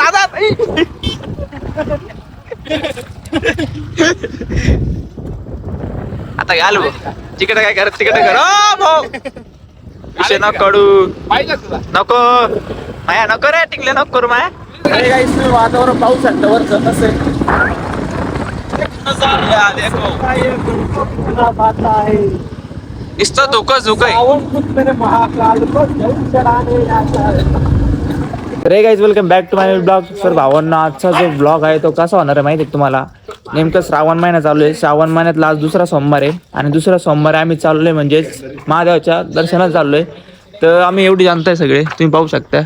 दादा? आता घाल भाऊ तिकडे काय करत तिकडे कर ओ, भाऊ. विषय नको कडू पाहिजे तुला नको. माया नको रे टिकले नको करू माया. अरे काही तुम्ही वातावरण पाहू शकता आहे. नुसतं धुकं झुकय सावन कुछ मेरे महाकाल को जल चढ़ाने आता है. रे guys welcome back to my blog sir भावांना आजचा जो ब्लॉग आहे तो कसा होणार आहे माहिती आहे तुम्हाला? नेमकं श्रावण महिना चालू आहे. श्रावण महिन्यात आज दुसरा सोमवार आहे. आणि दुसरा सोमवार आम्ही चाललोय म्हणजेच महादेवाच्या दर्शनाला चाललोय. तर आम्ही एवढी जाणताय सगळे. तुम्ही पाहू शकता.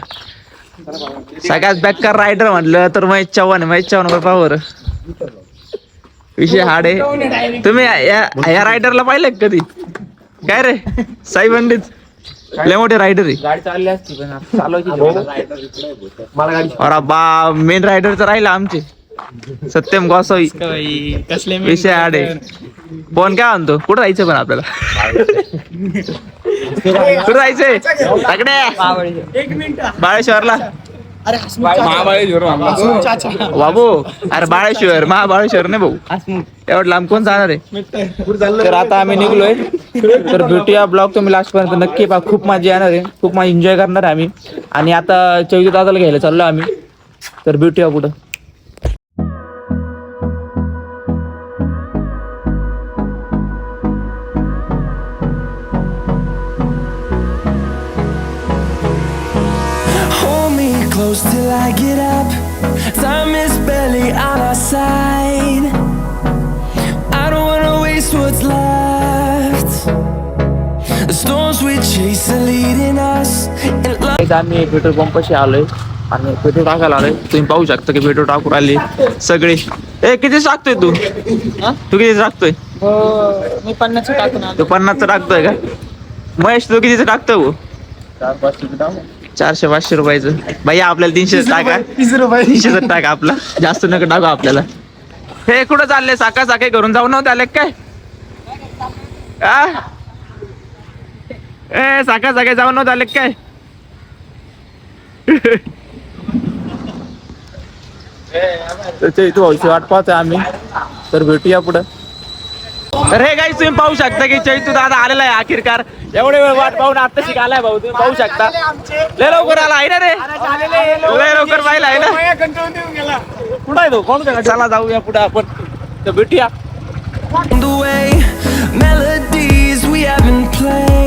सगळ्यात बॅकर रायडर म्हटलं तर महेश चव्हाण आहे. महेश चव्हाण पावर विषय हाड आहे. तुम्ही या- या रायडरला पाहिलं कधी? काय रे? साई पंडित. लय मोठे रायडर आहे. गाडी चालली असती पण आता चालवायची मला गाडी अरे बा मेन रायडर तर राहिला आमचे. सत्यम गोसावी. कसले विषय आडे फोन काय म्हणतो? कुठं जायचं पण आपल्याला? कुठं जायचंय? बाळेश्वरला. बाबू अरे बाळेश्वर महाबाळेश्वर नाही भाऊ. एवढं लांब कोण जाणार आहे? तर आता आम्ही निघलोय. तर भेटूया ब्लॉग तुम्ही लास्ट पर्यंत नक्की पहा. खूप मजा येणार आहे. खूप मजा एन्जॉय करणार आहे आम्ही. आणि आता चौथी दादाला घ्यायला चाललो आम्ही. तर भेटूया कुठं? Close till I get up. Time is barely on our side. आम्ही पेट्रोल पंपाशी आलोय. आणि पेट्रोल टाकायला आलोय. तुम्ही पाहू शकता की पेट्रोल टाकून आले सगळे. ए किती टाकतोय तू? तू किती टाकतोय? मी पन्नास टाकून तू पन्नासचं टाकतोय का? महेश तू कितीचं टाकतोय चारशे पाचशे रुपयाचं. भैया आपल्याला तीनशे टाका. तीस रुपये. तीनशे टाका आपला. जास्त नका टाकू आपल्याला. हे कुठं चालले? साका साखे घरून जाऊ नव्हते आले काय? आ? ए साका साखे जाऊ नव्हते आले काय? तर ते इथं व्हायची वाट पाहतोय आम्ही. तर भेटूया पुढं. तर हे काही तुम्ही पाहू शकता की चैतू दादा आलेला आहे अखेरकार एवढे वेळ वाट पाहून आता शिक आलाय भाऊ तुम्ही पाहू शकता. लय लवकर आला आहे ना रे? लय लवकर पाहिला आहे ना? कुठं आहे तो? कोण चला जाऊया पुढे आपण. तर भेटूया. Melodies we haven't played.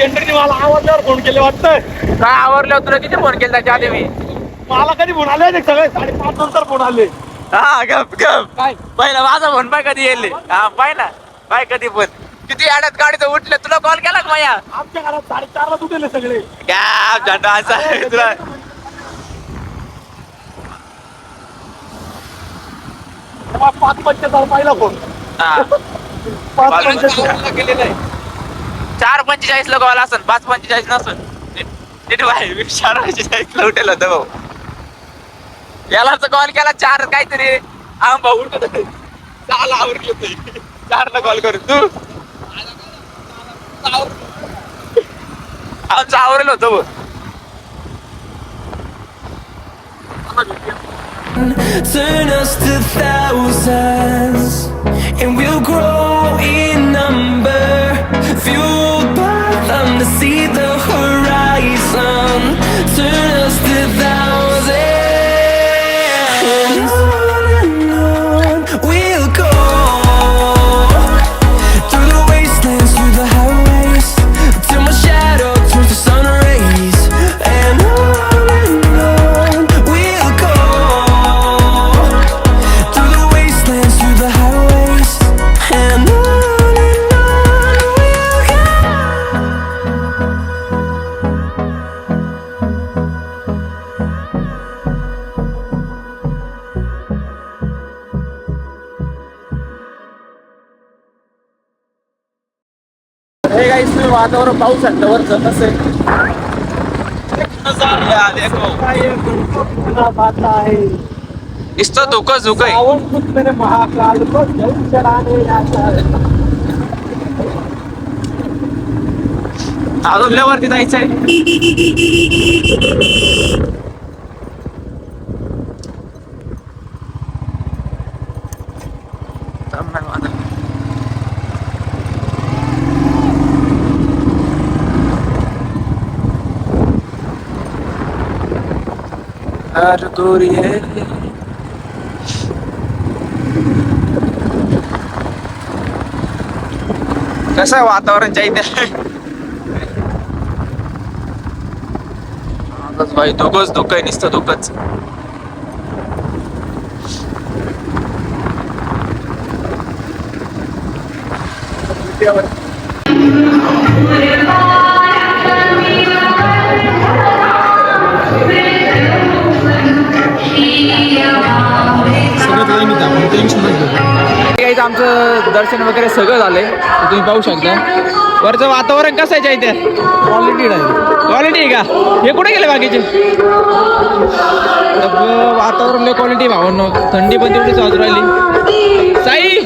जनरेटने मला आवाजावर फोन केले वाटतं. काय आवरलं तुला किती फोन केला त्याच्या आधी मी? मला कधी फोन आले ते सगळे साडेपाच नंतर फोन आले. हा गप गप. काय? पहिला माझा फोन पाय कधी येईल? हा पाय ना. पाय कधी पण. किती आड्यात गाडीचं उठलं तुला कॉल केला का माया? आमच्या घरात साडेचारला तुटेले सगळे. गॅप झंडा असा आहे तुला. पाच पंचेचाळ पहिला फोन हा. पाच पंचेचाळ केलेला आहे. चार पंचेचाळीस ला कॉल असन पाच पंचेचाळीस नसून. नीट भाई चार पंचेचाळीस ला उठेल होतं भाऊ. याला कॉल केला चार काहीतरी आम भाऊ उठत होते. सहाला आवरलं चार ला कॉल करू तू? आमचं आवरेल होतं भाऊ. Turn us to thousands, and we'll grow in number, fueled by them to see the horizon. Turn us to thousands, तुम्ही वातावरण पाहू शकता आहे देखो. आता आहे नुसतं धुकं झुक आहे सावन कुछ मेरे महाकाल को जल चढ़ाने आता है अजून लय वरती जायचंय थांब ना माझं. हर गोरी कसं आहे वातावरण चाहिए आजच भाई धुकंच धुकं आहे नुसतं धुकंच. काही आमचं दर्शन वगैरे सगळं झालंय. तुम्ही पाहू शकता. वरचं वातावरण कसं आहे इथे क्वालिटी आहे क्वालिटी आहे का? हे कुठे गेले बाकीचे? वातावरण लय क्वालिटी भावांनो. थंडी पण तेवढीच वाजू राहिली. साई!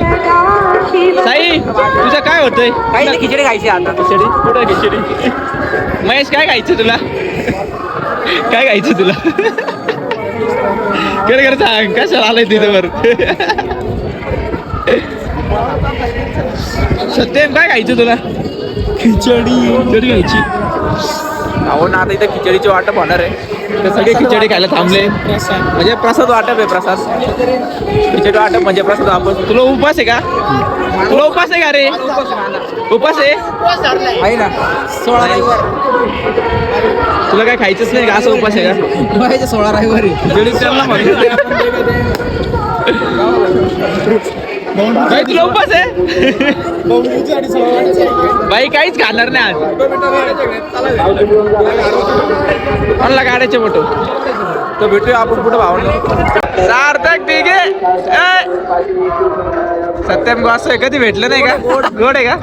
साई! तुझं काय होतंय? काही नाही खिचडी खायची आता. खिचडी? कुठं खिचडी? महेश काय खायचं तुला? काय खायचं तुला? कर कर सांग कशाला आलंय तिथं वर? सत्यम काय खायचं तुला? खिचडी. खिचडी खायची. अहो ना आता इथे खिचडीची वाटप होणार आहे. तर सगळे खिचडी खायला थांबले. म्हणजे प्रसाद वाटप आहे प्रसाद. खिचडी वाटप म्हणजे प्रसाद वाटप तुला उपास आहे का? तुला उपास आहे का रे? उपास आहे? आहे ना. सोळा तुला काय खायचंच नाही का? असं उपास आहे का? सोळा रविवारी. भाई तुला उपास आहे? बाई काहीच खाणार नाही आज. ऑनला काढायचे फोटो. तर भेटूया आपण कुठं भावना. सार्थक ठीक आहे. सत्यम गो असं आहे, कधी भेटलं नाही का? गोड आहे का?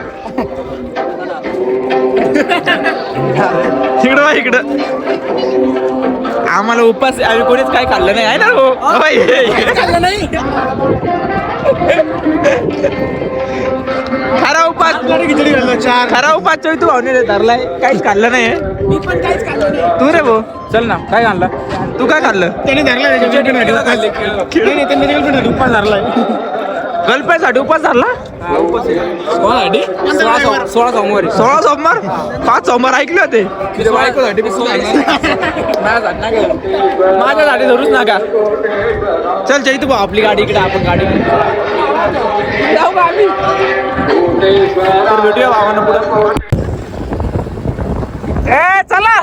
इकडं इकडं. आम्हाला उपास आम्ही कोणीच काय खाल्लं नाही आहे ना हो? होय. खरा उपास खिचडी चार. खरा उपास चोई तू भावने धरलाय. काहीच खाल्लं नाही मी पण काहीच खाल्लं नाही. तू रे भाऊ. चल ना काय खाल्लं? तू काय खाल्लं? त्याने धरला खेळ त्यांनी उपास धरलाय गर्लफ्रेंडसाठी उपास धरला? सोळा सोमवारी. सोळा सोमवार? पाच सोमवार ऐकले होते. बायकोसाठी माझ्यासाठी धरूच नका. चल चैतू भाऊ आपली गाडी इकडे आपण गाडी जाऊ का आम्ही. तर भेटूया भावानं पुढं. ए चला.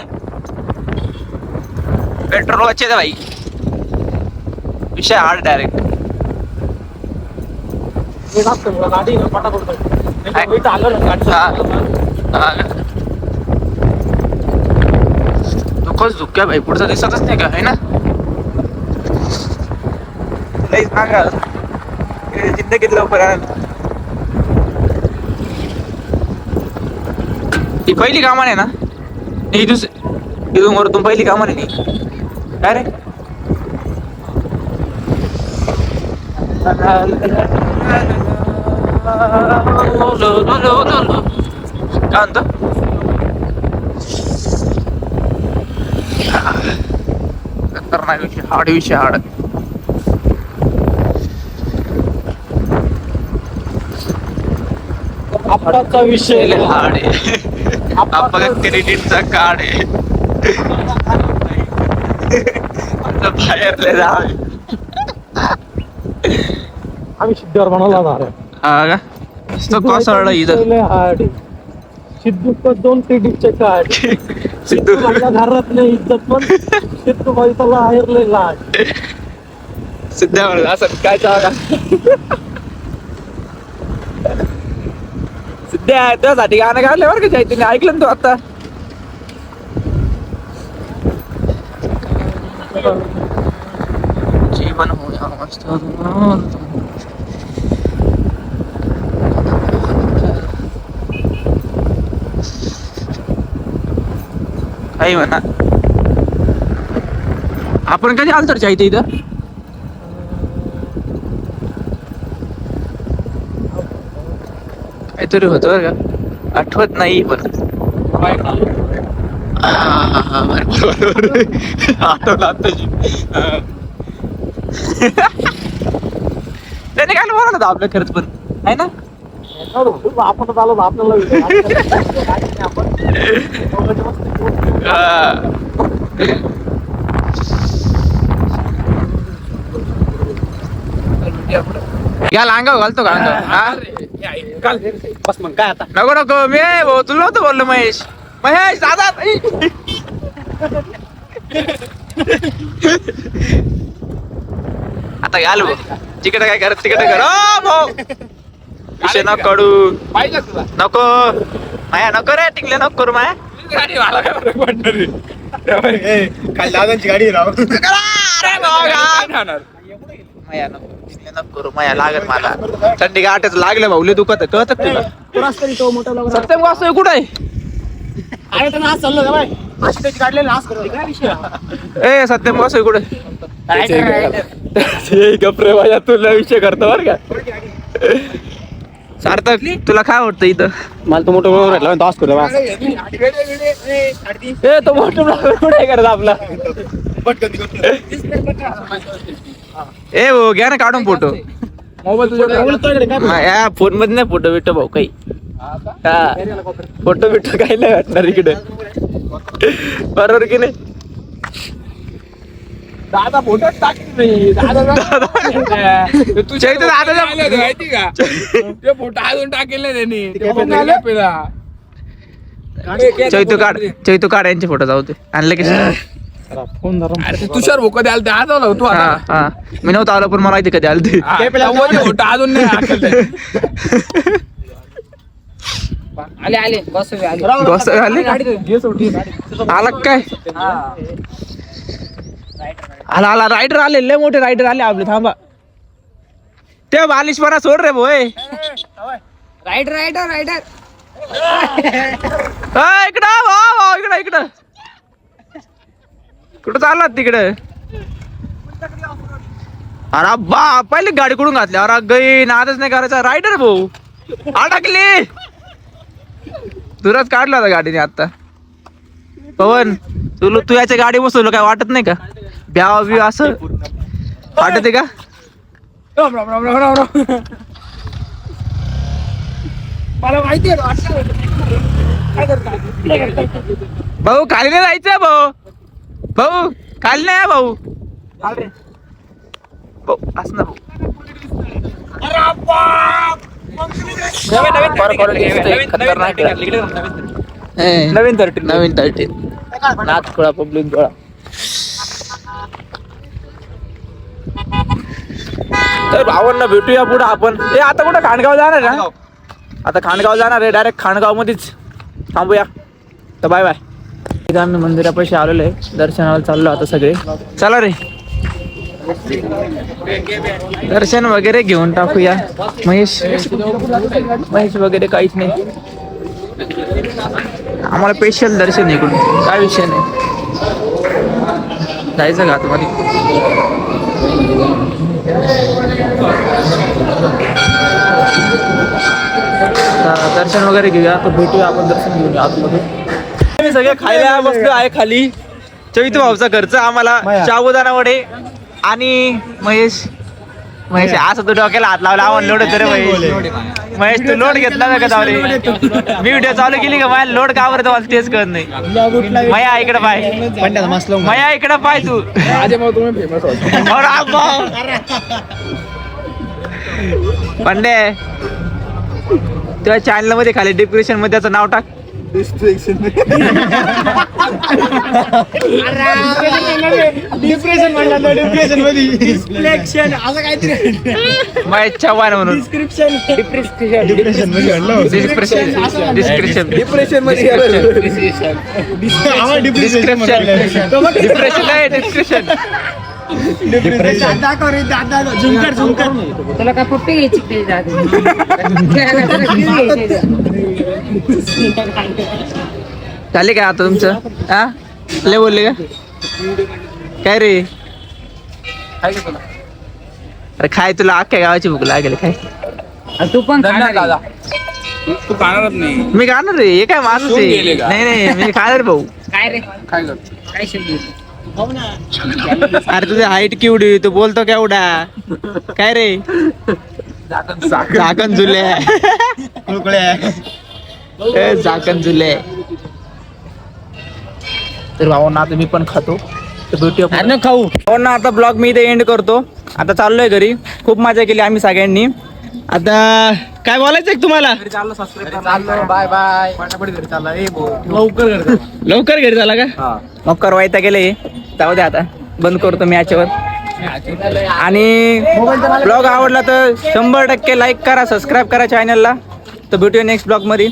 पेट्रोल वाचे भाई विषय हार्ड डायरेक्ट गाडी पटापट आलो. ना गाडी दुःखच दुःख भाई पुढचा दिसतच नाही का है ना सांगा जिंदगीत लवकर ही पहिली कामाने ना ही दुसरी इथून वरतून पहिली कामान आहे काय रे काय म्हणतो खतरनाक विषय हाड विषय हाड आत्ताचा विषय हाड आहे आपला क्रेडिटचा कार्ड आहे बाहेरले राव आम्ही सिद्धर बनवला जाणार आहे. हा कोसळलं इथं? आहे. सिद्धू पण दोन क्रेडिटचे कार्ड सिद्धू. आपल्या घरात नाही इज्जत पण सिद्धू बाई त्याला आहेरले लाट सिद्धावर असं काय चावा सिद्ध्या त्यासाठी गाणं गायलं बरं का चैतन्य? ऐकलं ना तू आता? जीवन होया मस्त काही म्हणा. आपण कधी आलो तर चायचं इथं? काहीतरी होतं बरं का. आठवत नाही पण. आठवलं आत्ताची. त्याने काय होतं आपलं खर्च पण? आहे ना? आपण आलो आपल्याला हा. या लांगाव घालतो का? हा? बस मग काय आता? नको नको मी भाऊ तुला नव्हतं बोललो महेश. महेश दादा आता घाल भाऊ. तिकडे काय करत तिकडे कर. भाऊ. विषय नको काढू. पाहिजे नको. माया नको रे टिकले नको करू माया. गाडी मला काय फरक पडणार काल दादांची गाडी राव अरे भाऊ, घाल. माया नको नको करू माया लागत मला. थंडी गाठच लागलं भाऊ लय दुखत कळत तुला? तो मोठा सत्यम वासू कुठं आहे? अरे तर आज चाललो का बाय अशी त्याची काढलेली आज करते काय विषय? ए सत्यम वासू कुठे? गप्रे माझ्या तुला विषय करतो बर का. सार्थक तुला काय वाटतं इथं? मला तो मोठा बरोबर राहिला दास करतो ए तो मोठं कुठे करत आपला? ए हो घ्या ना काढून फोटो. या फोनमध्ये नाही फोटो बिटो भाऊ काही. हा फोटो बिटो काही नाही वाटणार इकडे. बरोबर की नाही? दादा फोटो टाकली दादा इथं दादाचा माहिती का? ते फोटो अजून टाकेल त्यांनी. चैतू काढ चैतू काढ यांचे फोटो जाऊ ते आणले की फोन धरा अरे ते तुषार भोक द्याल ते आज आला तू आता. मी नव्हतं आलो पण मला माहिती कधी आलं ते. हा, तेव्हा ते फोटो अजून नाही आले आले. बस आले. बस आले काय? आला आला रायडर आले लय मोठे रायडर आले आपले थांबा. ते बालिशपणा सोड रे भोय रायडर रायडर रायडर इकडं भाऊ भाऊ इकडं इकडं. कुठं चाललात तिकडं? अरे बा पहिले गाडी कुठून घातली? अरे गई नादच नाही करायचा. रायडर भाऊ. अडकली. तुलाच काढला होता गाडीने आता. पवन तुला तू याच्या गाडी बसवलं काय वाटत नाही का? ब्याव बिव असं वाटत का राम राम राम राम राम राम। मला माहिती आहे भाऊ खाली नाही जायचं भाऊ भाऊ खाली नाही आहे भाऊ भाऊ असं ना नवीन थर्टीन नवीन थर्टीन नाच खोळा पब्लिक गोळा. तर भावांना भेटूया पुढे आपण. ए आता कुठं खांडगाव जाणार ना? आता खांडगाव जाणार आहे डायरेक्ट खांडगाव मध्येच थांबूया. तर बाय बाय इथं आम्ही मंदिरापाशी आलेलो आहे. दर्शनाला चाललो आता सगळे. चला रे. दर्शन वगैरे घेऊन टाकूया. महेश. महेश वगैरे काहीच नाही. आम्हाला स्पेशल दर्शन इकडून. काय विषय नाही. जायचं का आतमध्ये? आता दर्शन वगैरे घेऊया आता भेटूया आपण दर्शन घेऊया आतमध्ये. आम्ही सगळे खायला बसलो आहे खाली चैतू भाऊचा खर्च आम्हाला शाबुदाना वडे आणि महेश. महेश असं तू डोक्याला हात लावला आव्हान लोड रे महेश. महेश तू लोड घेतला ना का जावले मी व्हिडिओ चालू केली का? माझ्या लोड का बरं मला तेच कळत नाही. मया इकडे पाय. मया इकडे पाय तू. पंडे. तुझ्या चॅनलमध्ये खाली डिप्रेशनमध्ये त्याचं नाव टाक डिप्रेशन म्हणलं डिप्रेशनमध्ये डिस्प्लेक्शन असं काहीतरी महेश चव्हाण म्हणून डिस्क्रिप्शन डिप्रेशनमध्ये डिस्क्रिप्शन डिस्क्रिप्शन डिप्रेशनमध्ये आम्हाला डिप्रेशन डिस्क्रिप्शन डिप्रेशन डिस्क्रिप्शन दादा करे दादा झुंकर झुंकर तुला काय पप्पी घ्यायची ते दादा? झाले काय आता तुमचं? हा लय बोलले का? काय रे? अरे खाय तुला अख्ख्या गावाची भूक लागेल काय तू पण दादा. तू खाणारच नाही. मी खाणार रे हे काय माणूस आहे? नाही नाही मी खाणार भाऊ. काय रे? काय काय शिल्लक अरे तुझी हाईट केवढी तू बोलतो केवढा? काय रे? झाकण झुले. ए, झाकण झुले. तर भावांना आता मी पण खातो. पुढे. खाऊ. भावांना आता ब्लॉग मी इथे एंड करतो. आता चाललोय घरी. खूप मजा केली आम्ही सगळ्यांनी. आता काय बोलायचं तुम्हाला? बाय बाय पटापट घरी चालला. ए भाऊ लवकर घरी चला. लवकर घरी झाला का? मग करवायता गेले जाऊ द्या आता. बंद करतो मी याच्यावर. आणि ब्लॉग आवडला तर शंभर टक्के लाईक करा सबस्क्राईब करा चॅनलला तर भेटूया नेक्स्ट ब्लॉगमध्ये